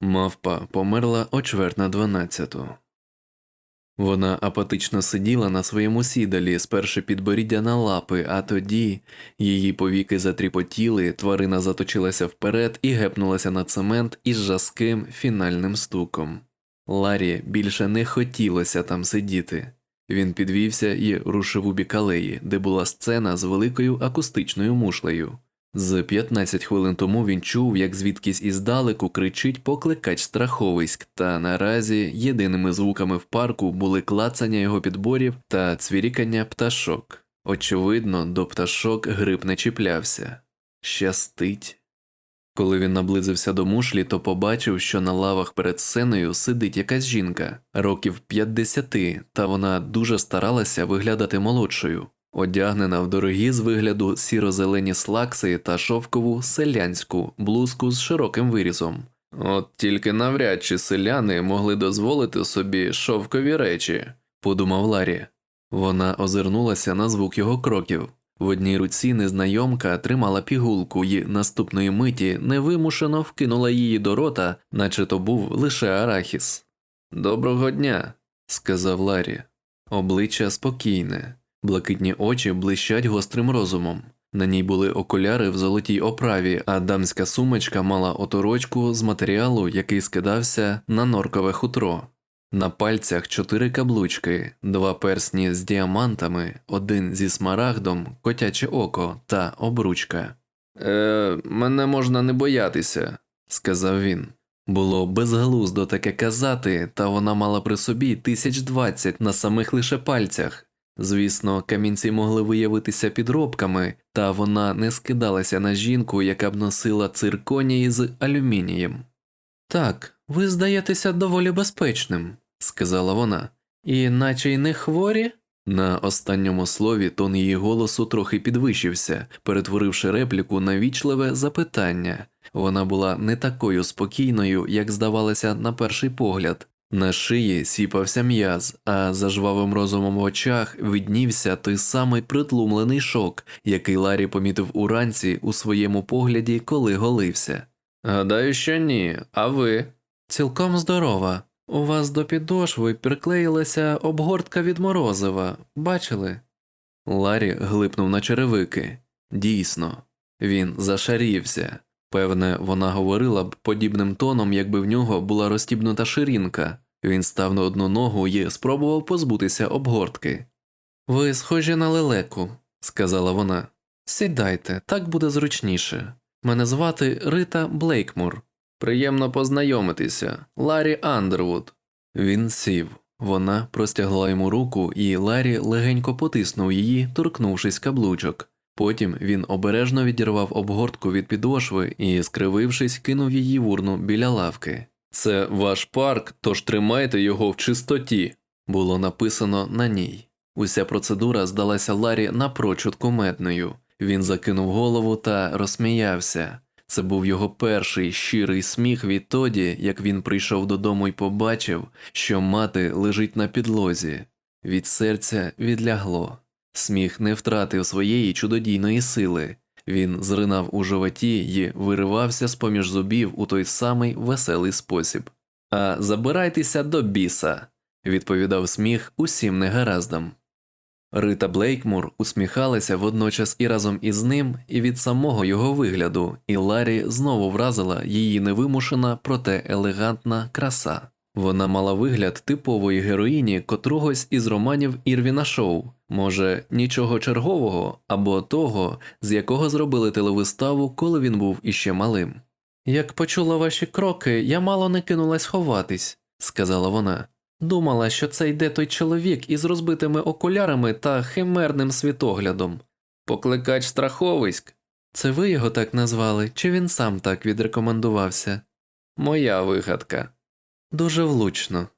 Мавпа померла о чверть на дванадцяту. Вона апатично сиділа на своєму сідалі, сперши підборіддя на лапи, а тоді її повіки затріпотіли, тварина заточилася вперед і гепнулася на цемент із жаским фінальним стуком. Ларі більше не хотілося там сидіти. Він підвівся і рушив у бік алеї, де була сцена з великою акустичною мушлею. З 15 хвилин тому він чув, як звідкись іздалеку кричить покликач страховиськ, та наразі єдиними звуками в парку були клацання його підборів та цвірікання пташок. Очевидно, до пташок гриб не чіплявся. Щастить. Коли він наблизився до мушлі, то побачив, що на лавах перед сценою сидить якась жінка, років 50, та вона дуже старалася виглядати молодшою, одягнена в дорогі з вигляду сіро-зелені слакси та шовкову селянську блузку з широким вирізом. От тільки навряд чи селяни могли дозволити собі шовкові речі, подумав Ларі. Вона озирнулася на звук його кроків. В одній руці незнайомка тримала пігулку і наступної миті невимушено вкинула її до рота, наче то був лише арахіс. Доброго дня, сказав Ларі. Обличчя спокійне, блакитні очі блищать гострим розумом. На ній були окуляри в золотій оправі, а дамська сумочка мала оторочку з матеріалу, який скидався на норкове хутро. На пальцях чотири каблучки, два персні з діамантами, один зі смарагдом, котяче око та обручка. Е, мене можна не боятися, сказав він. Було безглуздо таке казати, та вона мала при собі тисяч двадцять на самих лише пальцях. Звісно, камінці могли виявитися підробками, та вона не скидалася на жінку, яка б носила цирконії з алюмінієм. Так, ви здаєтеся доволі безпечним, сказала вона, і наче й не хворі. На останньому слові тон її голосу трохи підвищився, перетворивши репліку на вічливе запитання. Вона була не такою спокійною, як здавалося на перший погляд. На шиї сіпався м'яз, а за жвавим розумом в очах виднівся той самий притлумлений шок, який Ларі помітив уранці у своєму погляді, коли голився. Гадаю, що ні, а ви? Цілком здорова. У вас до підошви приклеїлася обгортка від морозива, бачили? Ларі глипнув на черевики. Дійсно, він зашарівся. Певне, вона говорила б подібним тоном, якби в нього була розтібнута ширинка. Він став на одну ногу і спробував позбутися обгортки. Ви схожі на лелеку, сказала вона. Сідайте, так буде зручніше. Мене звати Рита Блейкмур. Приємно познайомитися, Ларі Андервуд. Він сів. Вона простягла йому руку, і Ларі легенько потиснув її, торкнувшись каблучок. Потім він обережно відірвав обгортку від підошви і, скривившись, кинув її в урну біля лавки. Це ваш парк, тож тримайте його в чистоті, було написано на ній. Уся процедура здалася Ларі напрочуд кумедною. Він закинув голову та розсміявся. Це був його перший щирий сміх відтоді, як він прийшов додому і побачив, що мати лежить на підлозі. Від серця відлягло. Сміх не втратив своєї чудодійної сили. Він зринав у животі і виривався з поміж зубів у той самий веселий спосіб. А забирайтеся до біса, відповідав сміх усім негараздам. Рита Блейкмур усміхалася водночас і разом із ним, і від самого його вигляду, і Ларі знову вразила її невимушена, проте елегантна краса. Вона мала вигляд типової героїні котрогось із романів Ірвіна Шоу, може, нічого чергового або того, з якого зробили телевиставу, коли він був іще малим. Як почула ваші кроки, я мало не кинулась ховатись, сказала вона. Думала, що це йде той чоловік із розбитими окулярами та химерним світоглядом. Покликач страховиськ. Це ви його так назвали, чи він сам так відрекомендувався? Моя вигадка. Дуже влучно.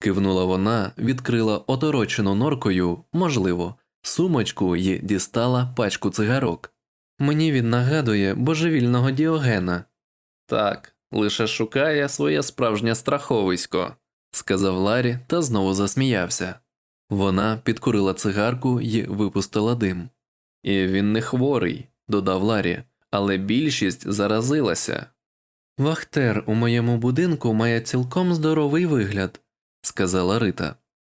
Кивнула вона, відкрила оторочену норкою, можливо, сумочку і дістала пачку цигарок. Мені він нагадує божевільного діогена. Так, лише шукає своє справжнє страховисько, сказав Ларі та знову засміявся. Вона підкурила цигарку і випустила дим. І він не хворий, додав Ларі, але більшість заразилася. Вахтер у моєму будинку має цілком здоровий вигляд, сказала Рита.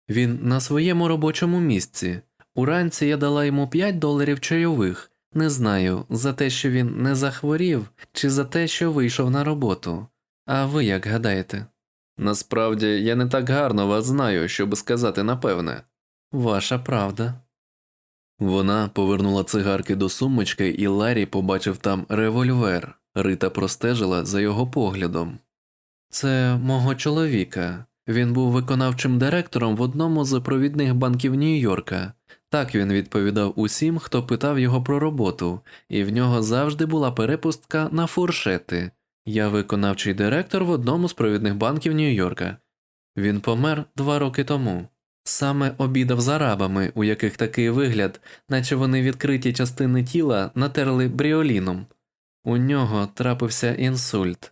Він на своєму робочому місці. Уранці я дала йому 5 доларів чайових. Не знаю, за те, що він не захворів, чи за те, що вийшов на роботу. А ви як гадаєте? Насправді я не так гарно вас знаю, щоб сказати напевне. Ваша правда. Вона повернула цигарки до сумочки, і Ларі побачив там револьвер. Рита простежила за його поглядом. Це мого чоловіка. Він був виконавчим директором в одному з провідних банків Нью-Йорка. Так він відповідав усім, хто питав його про роботу, і в нього завжди була перепустка на фуршети. Я виконавчий директор в одному з провідних банків Нью-Йорка. Він помер два роки тому. Саме обідав з арабами, у яких такий вигляд, наче вони відкриті частини тіла натерли бріоліном. У нього трапився інсульт.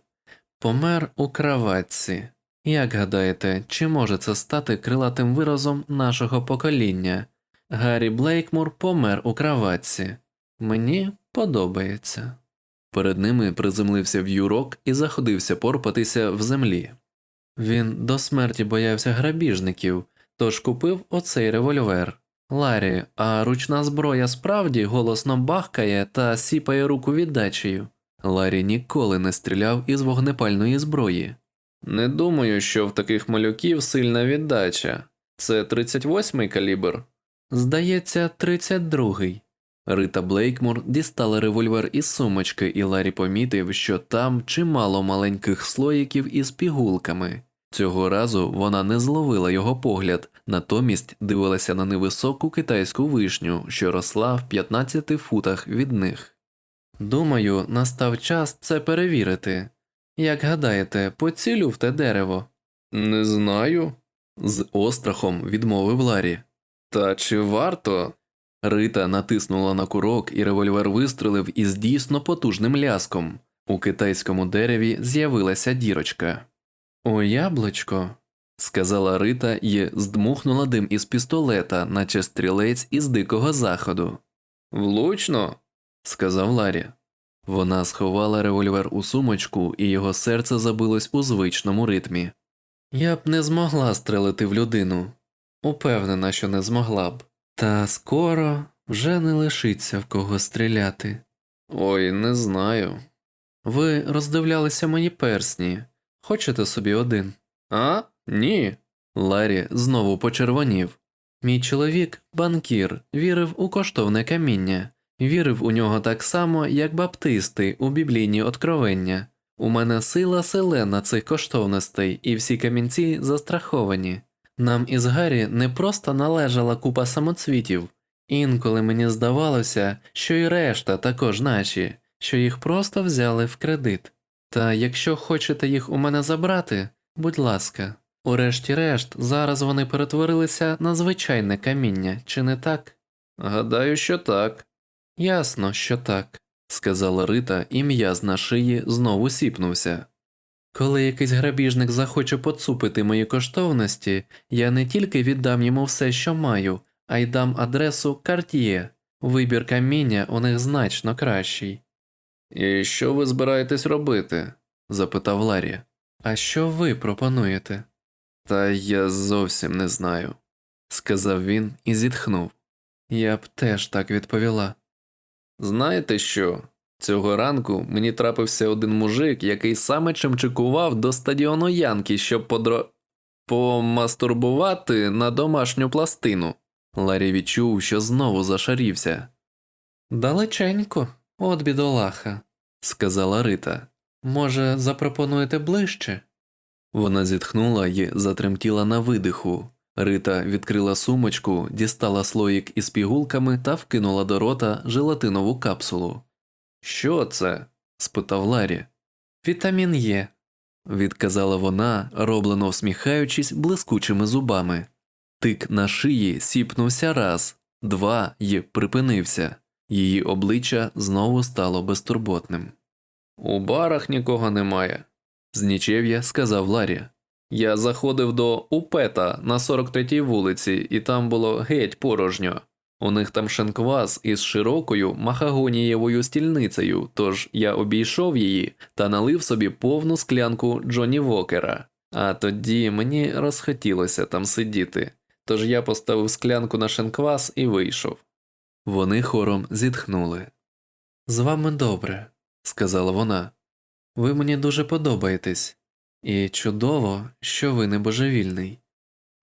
Помер у краватці. Як гадаєте, чи може це стати крилатим виразом нашого покоління? Гаррі Блейкмур помер у краватці. Мені подобається. Перед ними приземлився в'юрок і заходився порпатися в землі. Він до смерті боявся грабіжників, тож купив оцей револьвер. Ларі, а ручна зброя справді голосно бахкає та сіпає руку віддачею. Ларі ніколи не стріляв із вогнепальної зброї. Не думаю, що в таких малюків сильна віддача. Це 38-й калібр? Здається, 32-й. Рита Блейкмур дістала револьвер із сумочки, і Ларі помітив, що там чимало маленьких слоїків із пігулками. Цього разу вона не зловила його погляд, натомість дивилася на невисоку китайську вишню, що росла в 15 футах від них. Думаю, настав час це перевірити. Як гадаєте, поцілю в те дерево? Не знаю. з острахом відмовив Ларі. Та чи варто? Рита натиснула на курок, і револьвер вистрелив із дійсно потужним ляском. У китайському дереві з'явилася дірочка. О, яблучко, сказала Рита і здмухнула дим із пістолета, наче стрілець із дикого заходу. Влучно, сказав Ларі. Вона сховала револьвер у сумочку, і його серце забилось у звичному ритмі. Я б не змогла стрелити в людину. Упевнена, що не змогла б. Та скоро вже не лишиться в кого стріляти. Ой, не знаю. Ви роздивлялися мої персні. Хочете собі один? А? Ні. Ларі знову почервонів. Мій чоловік, банкір, вірив у коштовне каміння, вірив у нього так само, як баптисти у біблійні откровення. У мене сила селена цих коштовностей, і всі камінці застраховані. Нам із Гаррі не просто належала купа самоцвітів, інколи мені здавалося, що і решта також наші, що їх просто взяли в кредит. Та якщо хочете їх у мене забрати, будь ласка, урешті-решт, зараз вони перетворилися на звичайне каміння, чи не так? Гадаю, що так. Ясно, що так, сказала Рита, і м'яз на шиї знову сіпнувся. Коли якийсь грабіжник захоче поцупити мої коштовності, я не тільки віддам йому все, що маю, а й дам адресу Карт'є. Вибір каміння у них значно кращий. І що ви збираєтесь робити? запитав Ларі. А що ви пропонуєте? Та я зовсім не знаю, сказав він і зітхнув. Я б теж так відповіла. Знаєте що? Цього ранку мені трапився один мужик, який саме чимчикував до стадіону Янки, щоб подро... помастурбувати на домашню пластину. Ларі відчув, що знову зашарівся. Далеченько, от бідолаха, сказала Рита. Може, запропонуєте ближче? Вона зітхнула і затремтіла на видиху. Рита відкрила сумочку, дістала слоїк із пігулками та вкинула до рота желатинову капсулу. Що це? спитав Ларі. Вітамін Є, відказала вона, роблено всміхаючись блискучими зубами. Тик на шиї сіпнувся раз, два й припинився. Її обличчя знову стало безтурботним. У барах нікого немає, знічев'я сказав Ларі. Я заходив до Упета на 43-й вулиці, і там було геть порожньо. У них там шинквас із широкою махагонієвою стільницею, тож я обійшов її та налив собі повну склянку Джонні Вокера. А тоді мені розхотілося там сидіти, тож я поставив склянку на шинквас і вийшов. Вони хором зітхнули. З вами добре, сказала вона. Ви мені дуже подобаєтесь, і чудово, що ви не божевільний.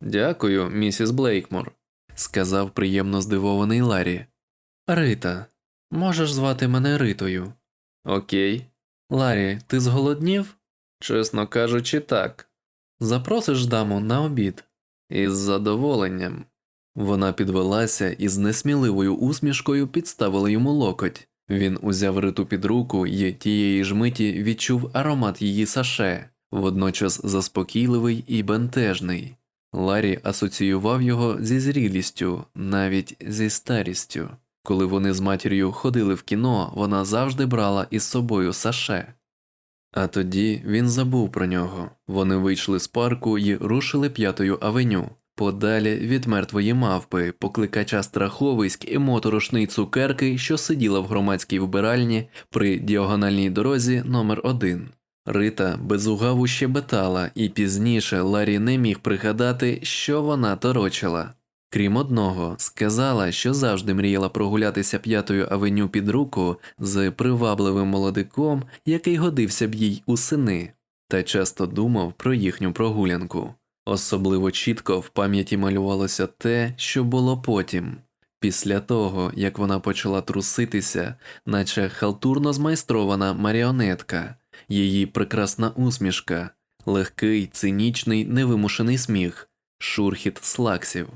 Дякую, місіс Блейкмор, сказав приємно здивований Ларі. Рита, можеш звати мене Ритою. Окей. Ларі, ти зголоднів? Чесно кажучи, так. Запросиш даму на обід. Із задоволенням. Вона підвелася і з несміливою усмішкою підставила йому локоть. Він узяв риту під руку і тієї ж миті відчув аромат її саше, водночас заспокійливий і бентежний. Ларі асоціював його зі зрілістю, навіть зі старістю. Коли вони з матір'ю ходили в кіно, вона завжди брала із собою саше. А тоді він забув про нього. Вони вийшли з парку і рушили п'ятою авеню, подалі від мертвої мавпи, покликача страховиськ і моторошний цукерки, що сиділа в громадській вбиральні при діагональній дорозі номер 1 Рита безугаву щебетала, і пізніше Ларі не міг пригадати, що вона торочила. Крім одного, сказала, що завжди мріяла прогулятися п'ятою авеню під руку з привабливим молодиком, який годився б їй у сини, та часто думав про їхню прогулянку. Особливо чітко в пам'яті малювалося те, що було потім. Після того, як вона почала труситися, наче халтурно змайстрована маріонетка, її прекрасна усмішка, легкий, цинічний, невимушений сміх, шурхіт слаксів.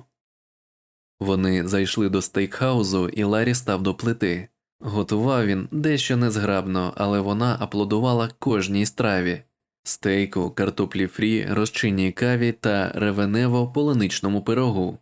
Вони зайшли до стейкхаузу, і Ларі став до плити. Готував він дещо незграбно, але вона аплодувала кожній страві стейку, картоплі фрі, розчинній каві та ревенево полуничному пирогу.